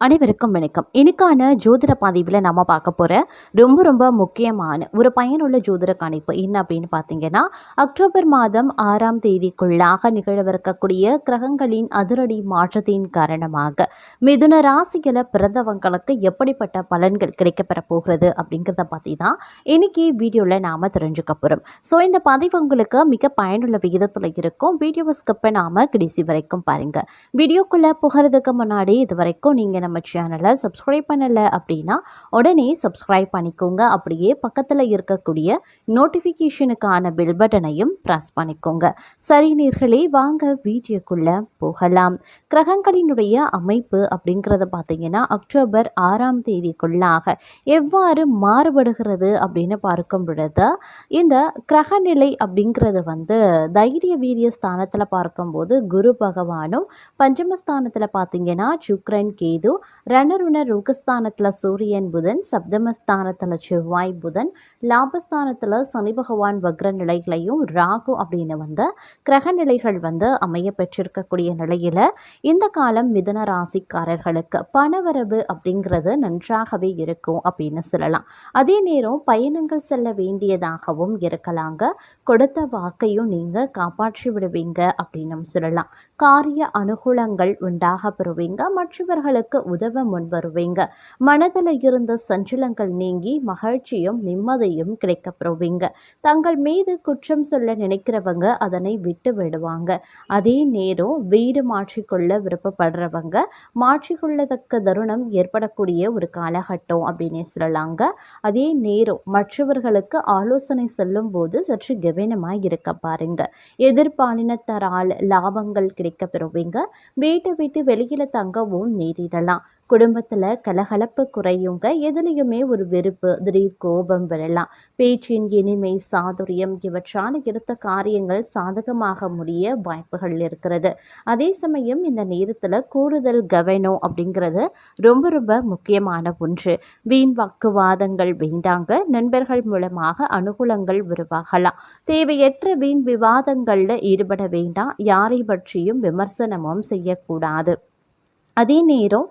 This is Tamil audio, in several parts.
அனைவருக்கும் வணக்கம். இன்னைக்கான ஜோதிட பதிவில் நம்ம பார்க்க போகிற ரொம்ப ரொம்ப முக்கியமான ஒரு பயனுள்ள ஜோதிட கணிப்பு என்ன அப்படின்னு பார்த்தீங்கன்னா அக்டோபர் மாதம் ஆறாம் தேதிக்குள்ளாக நிகழவிருக்கக்கூடிய கிரகங்களின் அதிரடி மாற்றத்தின் காரணமாக மிதுன ராசியில் பிறந்தவங்களுக்கு எப்படிப்பட்ட பலன்கள் கிடைக்கப்பெற போகிறது அப்படிங்கிறத பற்றி தான் இன்னைக்கு வீடியோவில் நாம் தெரிஞ்சுக்க போகிறோம் ஸோ இந்த பதிவு உங்களுக்கு மிக பயனுள்ள விகிதத்தில் இருக்கும். வீடியோவை ஸ்கிப் பண்ணாமல் கடைசி வரைக்கும் பாருங்கள் வீடியோக்குள்ளே போகிறதுக்கு முன்னாடி இது வரைக்கும் நீங்கள் நம்ம சேனலை சப்ஸ்கிரைப் பண்ணலை அப்படின்னா உடனே சப்ஸ்கிரைப் பண்ணிக்கோங்க. அப்படியே பக்கத்தில் இருக்கக்கூடிய நோட்டிஃபிகேஷனுக்கான பெல் பட்டனையும் ப்ரெஸ் பண்ணிக்கோங்க. சரி நேர்களே வாங்க வீடியோக்குள்ளே போகலாம். கிரகங்களினுடைய அமைப்பு அப்படிங்கிறத பார்த்தீங்கன்னா அக்டோபர் ஆறாம் தேதிக்குள்ளாக எவ்வாறு மாறுபடுகிறது அப்படின்னு பார்க்கும் பொழுது இந்த கிரகநிலை அப்படிங்கிறது வந்து தைரிய வீரிய ஸ்தானத்தில் பார்க்கும்போது குரு பகவானும் பஞ்சமஸ்தானத்தில் பார்த்தீங்கன்னா சுக்ரன் கேது ரணருண ருகஸ்தானத்தில் சூரியன் புதன் சப்தமஸ்தானத்தில் செவ்வாய் புதன் லாபஸ்தானத்தில் சனி பகவான் வக்ர நிலைகளையும் ராகு அப்படின்னு வந்து கிரக நிலைகள் வந்து அமைய பெற்றிருக்கக்கூடிய நிலையில் இந்த காலம் மிதன ராசிக்காரர்களுக்கு பணவரவு அப்படிங்கிறது நன்றாகவே இருக்கும் அப்படின்னு சொல்லலாம். அதே நேரம் பயணங்கள் செல்ல வேண்டியதாகவும் இருக்கலாங்க. கொடுத்த வாக்கையும் நீங்கள் காப்பாற்றி விடுவீங்க அப்படின்னு சொல்லலாம். காரிய அனுகூலங்கள் உண்டாக பெறுவீங்க. மற்றவர்களுக்கு உதவ முன் வருவீங்க மனதில் இருந்த சஞ்சலங்கள் நீங்கி மகிழ்ச்சியும் நிம்மதியும் கிடைக்க பெறுவீங்க தங்கள் மீது குற்றம் சொல்ல நினைக்கிறவங்க அதனை விட்டு விடுவாங்க. அதே நேரம் வீடு மாற்றிக்கொள்ள விருப்பப்படுறவங்க மாற்றிக்கொள்ளத்தக்க தருணம் ஏற்படக்கூடிய ஒரு காலகட்டம் அப்படின்னு சொல்லலாங்க. அதே நேரம் மற்றவர்களுக்கு ஆலோசனை சொல்லும் போது சற்று கவனமாக இருக்க பாருங்க. எதிர்பாலினத்தரால் லாபங்கள் கிடைக்க பெறுவீங்க வீட்டை விட்டு வெளியில தங்கவும் நேரிடலாம். குடும்பத்தில் கலகலப்பு குறையுங்க. எதுலேயுமே ஒரு வெறுப்பு திடீர் கோபம் விழலாம். பேச்சின் இனிமை சாதுரியம் இவற்றால் எடுத்த காரியங்கள் சாதகமாக முடிய வாய்ப்புகள் இருக்கிறது. அதே சமயம் இந்த நேரத்தில் கூடுதல் கவனம் அப்படிங்கிறது ரொம்ப ரொம்ப முக்கியமான ஒன்று. வீண் வாக்குவாதங்கள் வேண்டாங்க. நண்பர்கள் மூலமாக அனுகூலங்கள் உருவாகலாம். தேவையற்ற வீண் விவாதங்களில் ஈடுபட வேண்டாம். யாரை பற்றியும் விமர்சனமும் செய்யக்கூடாது. அதே நேரம்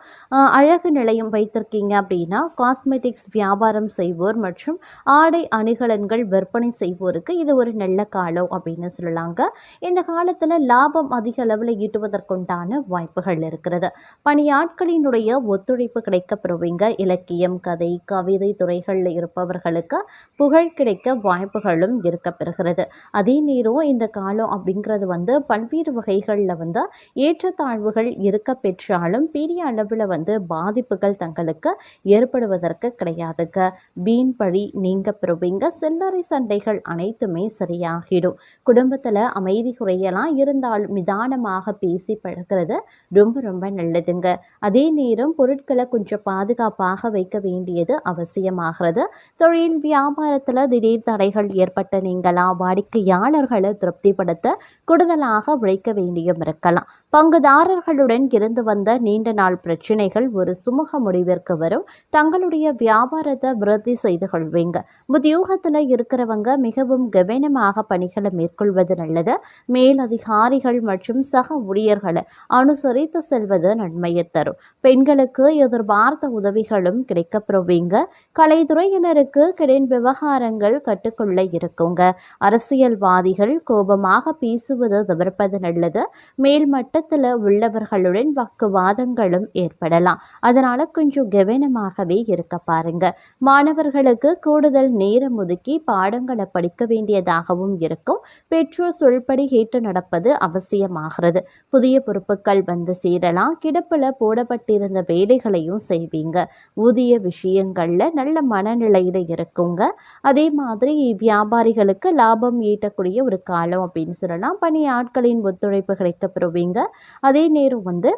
அழகு நிலையம் வைத்திருக்கீங்க அப்படின்னா காஸ்மெட்டிக்ஸ் வியாபாரம் செய்வோர் மற்றும் ஆடை அணிகலன்கள் விற்பனை செய்வோருக்கு இது ஒரு நல்ல காலம் அப்படின்னு சொல்லலாங்க. இந்த காலத்தில் லாபம் அதிக அளவில் ஈட்டுவதற்குண்டான வாய்ப்புகள் இருக்கிறது. பணியாட்களினுடைய ஒத்துழைப்பு கிடைக்கப்பெறுவீங்க. இலக்கியம் கதை கவிதை துறைகளில் இருப்பவர்களுக்கு புகழ் கிடைக்க வாய்ப்புகளும் இருக்கப்பெறுகிறது. அதே நேரம் இந்த காலம் அப்படிங்கிறது வந்து பல்வேறு வகைகளில் வந்து ஏற்றத்தாழ்வுகள் இருக்க பெற்றாலும் இருந்தாலும் பெரிய அளவில் வந்து பாதிப்புகள் தங்களுக்கு ஏற்படுவதற்கு கிடையாதுங்க. வீண் பழி நீங்க பெறுவீங்க சில்லறை சண்டைகள் அனைத்துமே சரியாகிடும். குடும்பத்தில் அமைதி குறையலாம். இருந்தாலும் நிதானமாக பேசி பழகிறது ரொம்ப ரொம்ப நல்லதுங்க. அதே நேரம் பொருட்களை கொஞ்சம் பாதுகாப்பாக வைக்க வேண்டியது அவசியமாகிறது. தொழில் வியாபாரத்தில் திடீர் தடைகள் ஏற்பட்ட நீங்களா வாடிக்கையாளர்களை திருப்திப்படுத்த கூடுதலாக உழைக்க வேண்டியும் இருக்கலாம். பங்குதாரர்களுடன் இருந்து வந்த நீண்ட நாள் பிரச்சனைகள் ஒரு சுமூக முடிவிற்கு வரும். தங்களுடைய வியாபாரத்தை விருத்தி செய்து கொள்வீங்க. உத்தியோகத்தில் இருக்கிறவங்க மிகவும் கவனமாக பணிகளை மேற்கொள்வது நல்லது. மேலதிகாரிகள் மற்றும் சக ஊழியர்களை அனுசரித்து செல்வது நன்மையை தரும். பெண்களுக்கு எதிர்பார்த்த உதவிகளும் கிடைக்கப்பெறுவீங்க. கலைத்துறையினருக்கு கிடன் விவகாரங்கள் கட்டுக்குள்ள இருக்குங்க. அரசியல்வாதிகள் கோபமாக பேசுவது தவிர்ப்பது நல்லது. மேல்மட்டத்தில் உள்ளவர்களுடன் வாக்குவாதம் வாதங்களும் ஏற்படலாம். அதனால கொஞ்சம் கவனமாகவே இருக்க பாருங்க. மாணவர்களுக்கு கூடுதல் நேரம் ஒதுக்கி பாடங்களை படிக்க வேண்டியதாகவும் இருக்கும். பெற்றோர் சொல்படி கேட்டு நடப்பது அவசியமாகிறது. புதிய பொறுப்புகள் வந்து சேரலாம். கிடப்பில் போடப்பட்டிருந்த வேலைகளையும் செய்வீங்க. ஊதிய விஷயங்கள்ல நல்ல மனநிலையில இருக்குங்க. அதே மாதிரி வியாபாரிகளுக்கு லாபம் ஈட்டக்கூடிய ஒரு காலம் அப்படின்னு சொல்லலாம். பணி ஆட்களின் ஒத்துழைப்பு கிடைக்கப்பெறுவீங்க அதே நேரம் வந்து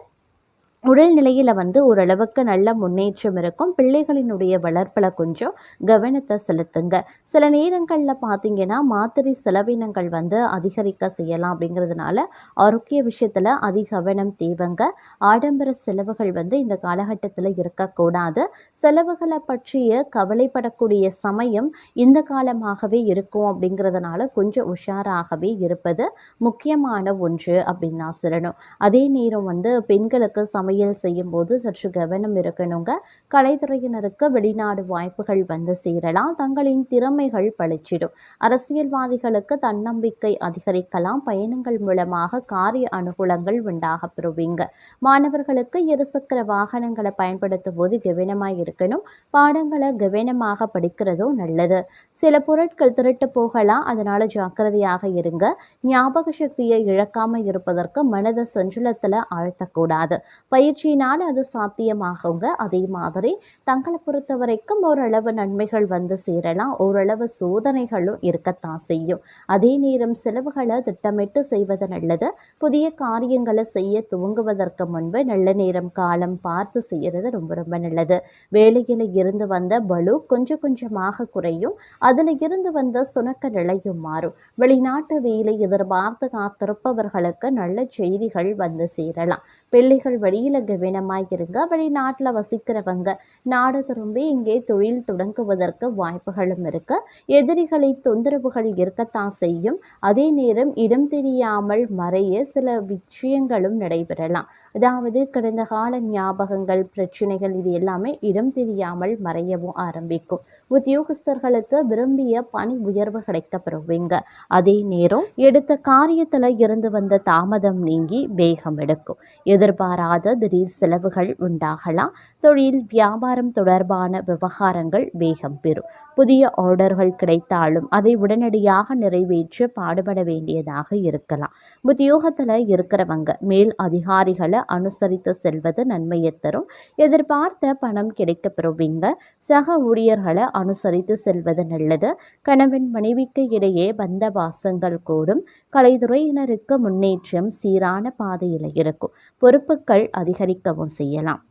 உடல்நிலையில் வந்து ஓரளவுக்கு நல்ல முன்னேற்றம் இருக்கும். பிள்ளைகளினுடைய வளர்ப்பில் கொஞ்சம் கவனத்தை செலுத்துங்க. சில நேரங்களில் பார்த்தீங்கன்னா மாத்திரை செலவினங்கள் வந்து அதிகரிக்க செய்யலாம் அப்படிங்கிறதுனால ஆரோக்கிய விஷயத்தில் அதிக கவனம் தேவைங்க. ஆடம்பர செலவுகள் வந்து இந்த காலகட்டத்தில் இருக்கக்கூடாது. செலவுகளை பற்றிய கவலைப்படக்கூடிய சமயம் இந்த காலமாகவே இருக்கும் அப்படிங்கிறதுனால கொஞ்சம் உஷாராகவே இருப்பது முக்கியமான ஒன்று அப்படின்னு நான் சொல்லணும். அதே நேரம் வந்து பெண்களுக்கு சம சமையல் செய்யும்போது சற்று கவனம் இருக்கணுங்க. கலைத்துறையினருக்கு வெளிநாடு வாய்ப்புகள் வந்து சேரலாம். தங்களின் திறமைகள் பழிச்சிடும் அரசியல்வாதிகளுக்கு தன்னம்பிக்கை அதிகரிக்கலாம். பயணங்கள் மூலமாக காரிய அனுகூலங்கள் உண்டாக பெறுவீங்க. மாணவர்களுக்கு இருசக்கர வாகனங்களை பயன்படுத்தும் போது கவனமாக இருக்கணும். பாடங்களை கவனமாக படிக்கிறதோ நல்லது. சில பொருட்கள் திருட்டு போகலாம். அதனால ஜாக்கிரதையாக இருங்க. ஞாபக சக்தியை இழக்காம இருப்பதற்கு மனத சஞ்சலத்தில் ஆழ்த்தக்கூடாது. பயிற்சியினால் அது சாத்தியமாகுங்க. அதே மாதிரி தங்களை பொறுத்த வரைக்கும் ஓரளவு நன்மைகள் வந்து சேரலாம். ஓரளவு சோதனைகளும் இருக்கத்தான் செய்யும். அதே நேரம் செலவுகளை திட்டமிட்டு செய்வது நல்லது. புதிய காரியங்களை செய்ய துவங்குவதற்கு முன்பு நல்ல நேரம் காலம் பார்த்து செய்யறது ரொம்ப ரொம்ப நல்லது. வேலையில் இருந்து வந்த பலு கொஞ்சம் கொஞ்சமாக குறையும். அதில் இருந்து வந்த சுணக்க நிலையும் மாறும். வெளிநாட்டு வேலை எதிர்பார்த்து காத்திருப்பவர்களுக்கு நல்ல செய்திகள் வந்து சேரலாம். பிள்ளைகள் வழியில் கவனமாய் இருங்க. வெளிநாட்டில் வசிக்கிறவங்க நாடு திரும்பி இங்கே தொழில் தொடங்குவதற்கு வாய்ப்புகளும் இருக்கு. எதிரிகளை தொந்தரவுகள் இருக்கத்தான் செய்யும். அதே நேரம் இடம் தெரியாமல் மறைய சில விஷயங்களும் நடைபெறலாம். அதாவது கடந்த கால ஞாபகங்கள் பிரச்சனைகள் இது எல்லாமே இடம் தெரியாமல் மறையவும் ஆரம்பிக்கும். உத்தியோகஸ்தர்களுக்கு விரும்பிய பணி உயர்வு கிடைக்கப்பெறுவீங்க. அதே நேரம் எடுத்த காரியத்துல இருந்து வந்த தாமதம் நீங்கி வேகம் எடுக்கும். எதிர்பாராத திடீர் செலவுகள் உண்டாகலாம். தொழில் வியாபாரம் தொடர்பான விவகாரங்கள் வேகம் பெறும். புதிய ஆர்டர்கள் கிடைத்தாலும் அதை உடனடியாக நிறைவேற்ற பாடுபட வேண்டியதாக இருக்கலாம். உத்தியோகத்தில் இருக்கிறவங்க மேல் அதிகாரிகளை அனுசரித்து செல்வது நன்மையை தரும். எதிர்பார்த்த பணம் கிடைக்க பெறுவீங்க சக ஊழியர்களை அனுசரித்து செல்வது நல்லது. கணவன் மனைவிக்கு இடையே பந்த வாசங்கள் கூடும். கலைத்துறையினருக்கு முன்னேற்றம் சீரான பாதையில் இருக்கும். பொறுப்புகள் அதிகரிக்கவும் செய்யலாம்.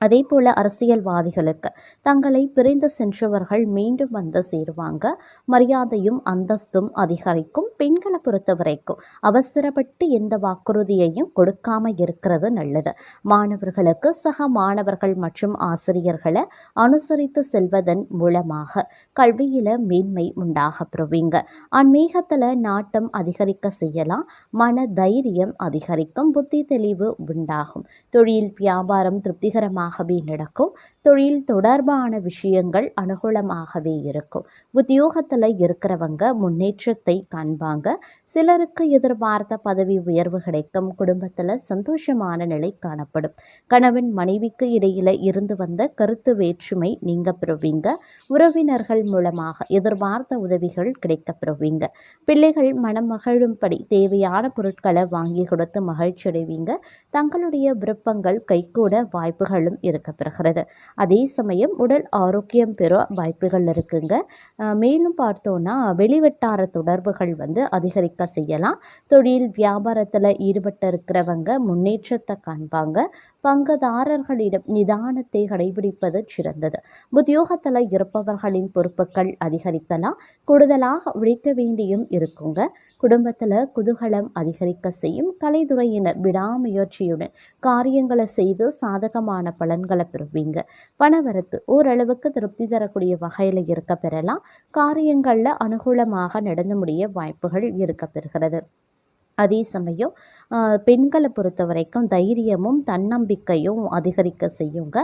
அதே போல அரசியல்வாதிகளுக்கு தங்களை பிரிந்து சென்றவர்கள் மீண்டும் வந்து சேருவாங்க. மரியாதையும் அந்தஸ்தும் அதிகரிக்கும். பெண்களை பொறுத்த வரைக்கும் அவசரப்பட்டு எந்த வாக்குறுதியையும் கொடுக்காம இருக்கிறது நல்லது. மாணவர்களுக்கு சக மாணவர்கள் மற்றும் ஆசிரியர்களை அனுசரித்து செல்வதன் மூலமாக கல்வியில மேன்மை உண்டாக பெறுவீங்க ஆன்மீகத்துல நாட்டம் அதிகரிக்க செய்யலாம். மன தைரியம் அதிகரிக்கும். புத்தி தெளிவு உண்டாகும். தொழில் வியாபாரம் திருப்திகரமாக அனுகூலமாகவே நடக்கும். தொழில் தொடர்பான விஷயங்கள் அனுகூலமாகவே இருக்கும். உத்தியோகத்தில் இருக்கிறவங்க முன்னேற்றத்தை காண்பாங்க. சிலருக்கு எதிர்பார்த்த பதவி உயர்வு கிடைக்கும். குடும்பத்தில் சந்தோஷமான நிலை காணப்படும். கணவன் மனைவிக்கு இடையில இருந்து வந்த கருத்து வேற்றுமை நீங்க பெறுவீங்க உறவினர்கள் மூலமாக எதிர்பார்த்த உதவிகள் கிடைக்க பெறுவீங்க பிள்ளைகள் மனம் மகிழும்படி தேவையான பொருட்களை வாங்கி கொடுத்து மகிழ்ச்சி அடைவீங்க தங்களுடைய விருப்பங்கள் கைகூட வாய்ப்புகளும் இருக்க பெறுகிறது அதே சமயம் உடல் ஆரோக்கியம் பெற வாய்ப்புகள் இருக்குங்க. மேலும் பார்த்தோன்னா வெளிவட்டார தொடர்புகள் வந்து அதிகரிக்க செய்யலாம். தொழில் வியாபாரத்தில் ஈடுபட்டு இருக்கிறவங்க முன்னேற்றத்தை காண்பாங்க. பங்குதாரர்களிடம் நிதானத்தை கடைபிடிப்பது சிறந்தது. உத்தியோகத்தில் இருப்பவர்களின் பொறுப்புகள் அதிகரிக்கலாம் கூடுதலாக உழைக்க வேண்டியும் இருக்குங்க. குடும்பத்தில் குதூகலம் அதிகரிக்க செய்யும் கலைத்துறையினர் விடாமுயற்சியுடன் காரியங்களை செய்து சாதகமான பலன்களை பெறுவீங்க. பணவரத்து ஓரளவுக்கு திருப்தி தரக்கூடிய வகையில் இருக்க பெறலாம் காரியங்களில் அனுகூலமாக நடந்து முடிய வாய்ப்புகள் இருக்க பெறுகிறது அதே சமயம் பெண்களை பொறுத்த வரைக்கும் தைரியமும் தன்னம்பிக்கையும் அதிகரிக்க செய்யுங்க.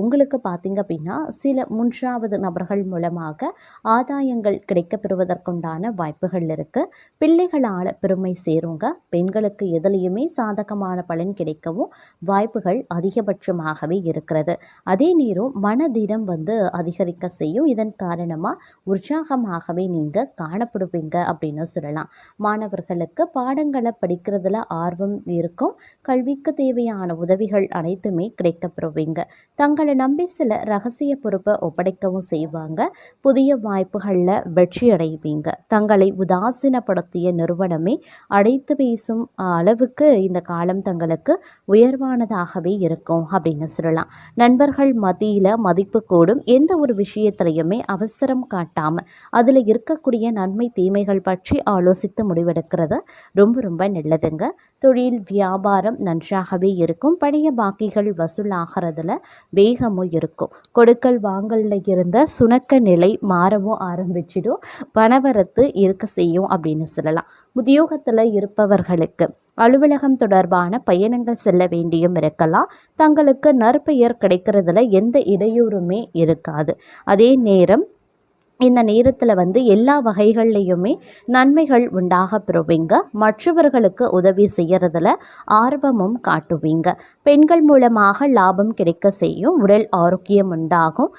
உங்களுக்கு பார்த்திங்க அப்படின்னா சில மூன்றாவது நபர்கள் மூலமாக ஆதாயங்கள் கிடைக்கப்பெறுவதற்குண்டான வாய்ப்புகள் இருக்குது பிள்ளைகளால் பெருமை சேருங்க. பெண்களுக்கு எதுலேயுமே சாதகமான பலன் கிடைக்கவும் வாய்ப்புகள் அதிகபட்சமாகவே இருக்கிறது. அதே நேரம் மனதிடம் வந்து அதிகரிக்க செய்யும். இதன் காரணமாக உற்சாகமாகவே நீங்கள் காணப்படுவீங்க அப்படின்னு சொல்லலாம். மாணவர்களுக்கு பாடங்களை படிக்கிறதுல ஆர்வம் இருக்கும். கல்விக்கு தேவையான உதவிகள் அனைத்துமே கிடைக்கப்பெறுவீங்க. தங்களை நம்பி சில ரகசிய பொறுப்பை ஒப்படைக்கவும் செய்வாங்க. புதிய வாய்ப்புகளில் வெற்றி அடைவீங்க. தங்களை உதாசீனப்படுத்திய நிறுவனமே அடைத்து பேசும் அளவுக்கு இந்த காலம் தங்களுக்கு உயர்வானதாகவே இருக்கும் அப்படின்னு சொல்லலாம். நண்பர்கள் மத்தியில் மதிப்பு கூடும். எந்த ஒரு விஷயத்திலையுமே அவசரம் காட்டாமல் அதில் இருக்கக்கூடிய நன்மை தீமைகள் பற்றி ஆலோசித்து முடிவெடுக்கிறது ரொம்ப ரொம்ப நல்லதுங்க. தொழில் வியாபாரம் நன்றாகவே இருக்கும். பழைய பாக்கிகள் வசூலாகிறதுல வேகமும் இருக்கும். கொடுக்கல் வாங்கல்ல இருந்த சுணக்க நிலை மாறவும் ஆரம்பிச்சிடும். பணவரத்து இருக்க செய்யும் அப்படின்னு சொல்லலாம். உத்தியோகத்தில் இருப்பவர்களுக்கு அலுவலகம் தொடர்பான பயணங்கள் செல்ல வேண்டியும் இருக்கலாம். தங்களுக்கு நற்பெயர் கிடைக்கிறதுல எந்த இடையூறுமே இருக்காது. அதே நேரம் இந்த நேரத்தில் வந்து எல்லா வகைகள்லேயுமே நன்மைகள் உண்டாக பெறுவீங்க. மற்றவர்களுக்கு உதவி செய்யறதுல ஆர்வமும் காட்டுவீங்க. பெண்கள் மூலமாக லாபம் கிடைக்க செய்யும் உடல் ஆரோக்கியம் உண்டாகும்.